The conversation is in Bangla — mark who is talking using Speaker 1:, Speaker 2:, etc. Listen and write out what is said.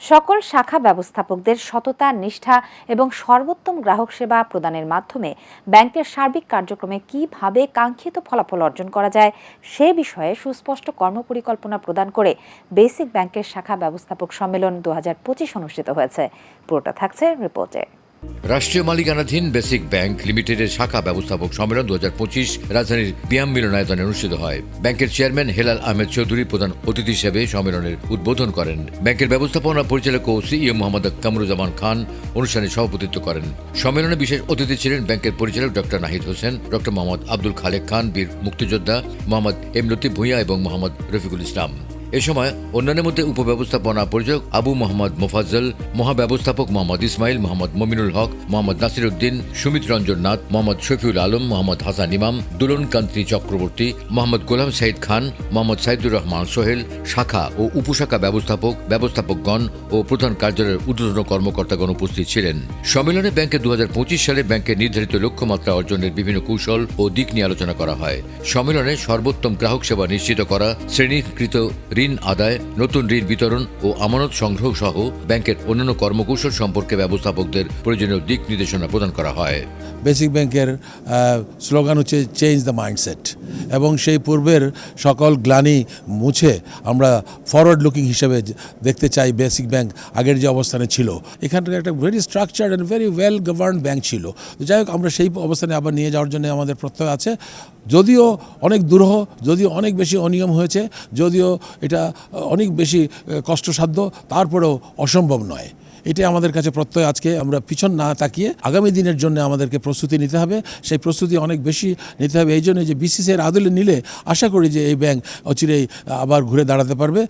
Speaker 1: সকল শাখা ব্যবস্থাপকদের সততা, নিষ্ঠা এবং সর্বোত্তম গ্রাহক সেবা প্রদানের মাধ্যমে ব্যাংকের সার্বিক কার্যক্রমে কীভাবে কাঙ্ক্ষিত ফলাফল অর্জন করা যায় সে বিষয়ে সুস্পষ্ট কর্মপরিকল্পনা প্রদান করে বেসিক ব্যাংকের শাখা ব্যবস্থাপক সম্মেলন দু হাজার পঁচিশ অনুষ্ঠিত হয়েছে। পুরোটা থাকছে রিপোর্টে।
Speaker 2: রাষ্ট্রীয় মালিকানাধীন বেসিক ব্যাংক লিমিটেডের শাখা ব্যবস্থাপক সম্মেলন দু হাজার পঁচিশ রাজধানীর বিয়াম মিলনায়তনে অনুষ্ঠিত হয়। ব্যাংকের চেয়ারম্যান হেলাল আহমেদ চৌধুরী প্রধান অতিথি হিসেবে সম্মেলনের উদ্বোধন করেন। ব্যাংকের ব্যবস্থাপনা পরিচালক ও সিইও মোহাম্মদ কামরুজ্জামান খান অনুষ্ঠানে সভাপতিত্ব করেন। সম্মেলনে বিশেষ অতিথি ছিলেন ব্যাংকের পরিচালক ডক্টর নাহিদ হোসেন, ডক্টর মোহাম্মদ আব্দুল খালেক খান, বীর মুক্তিযোদ্ধা মোহাম্মদ এম লতিফ ভূঁইয়া এবং মোহাম্মদ রফিকুল ইসলাম। এ সময় অন্যান্যের মধ্যে উপব্যবস্থাপনা পরিচালক আবু মোহাম্মদ মোফাজ্জল, মহাব্যবস্থাপক মোহাম্মদ ইসমাইল, মোহাম্মদ মমিনুল হক, মোহাম্মদ নাসির উদ্দিন সুমিত রঞ্জন নাথ, মোহাম্মদ শফিউল আলম, মোহাম্মদ হাসান ইমাম দুলন কান্তি চক্রবর্তী, মোহাম্মদ গোলাম সাইদ খান, মোহাম্মদ সাইদুর রহমান সোহেল, শাখা ও উপশাখা ব্যবস্থাপক, ব্যবস্থাপকগণ ও প্রধান কার্যালয়ের ঊর্ধ্বতন কর্মকর্তাগণ উপস্থিত ছিলেন। সম্মেলনে ব্যাংকে দু হাজার পঁচিশ সালে ব্যাংকের নির্ধারিত লক্ষ্যমাত্রা অর্জনের বিভিন্ন কৌশল ও দিক নিয়ে আলোচনা করা হয়। সম্মেলনে সর্বোত্তম গ্রাহক সেবা নিশ্চিত করা, শ্রেণীকৃত ঋণ আদায়, নতুন ঋণ বিতরণ ও আমানত সংগ্রহ সহ ব্যাংকের অন্যান্য কর্মকৌশল সম্পর্কে ব্যবস্থাপকদের প্রয়োজনীয় দিক নির্দেশনা প্রদান করা হয়।
Speaker 3: বেসিক ব্যাংকের স্লোগান হচ্ছে চেঞ্জ দ্য মাইন্ডসেট এবং সেই পূর্বের সকল গ্লানি মুছে আমরা ফরওয়ার্ড লুকিং হিসেবে দেখতে চাই বেসিক ব্যাংক আগের যে অবস্থানে ছিল। এখানকার একটা very structured and very well govern bank ছিল যাই হোক, আমরা সেই অবস্থানে আবার নিয়ে যাওয়ার জন্য আমাদের প্রত্যয় আছে। যদিও অনেক দুরূহ, যদিও অনেক বেশি অনিয়ম হয়েছে, যদিও এটা অনেক বেশি কষ্টসাধ্য, তারপরেও অসম্ভব নয়। এটাই আমাদের কাছে প্রত্যয় আজকে। আমরা পিছন না তাকিয়ে আগামী দিনের জন্য আমাদেরকে প্রস্তুতি নিতে হবে। সেই প্রস্তুতি অনেক বেশি নিতে হবে। এই জন্য যে বিসিসির আদলে নিলে আশা করি যে এই ব্যাংক অচিরেই আবার ঘুরে দাঁড়াতে পারবে।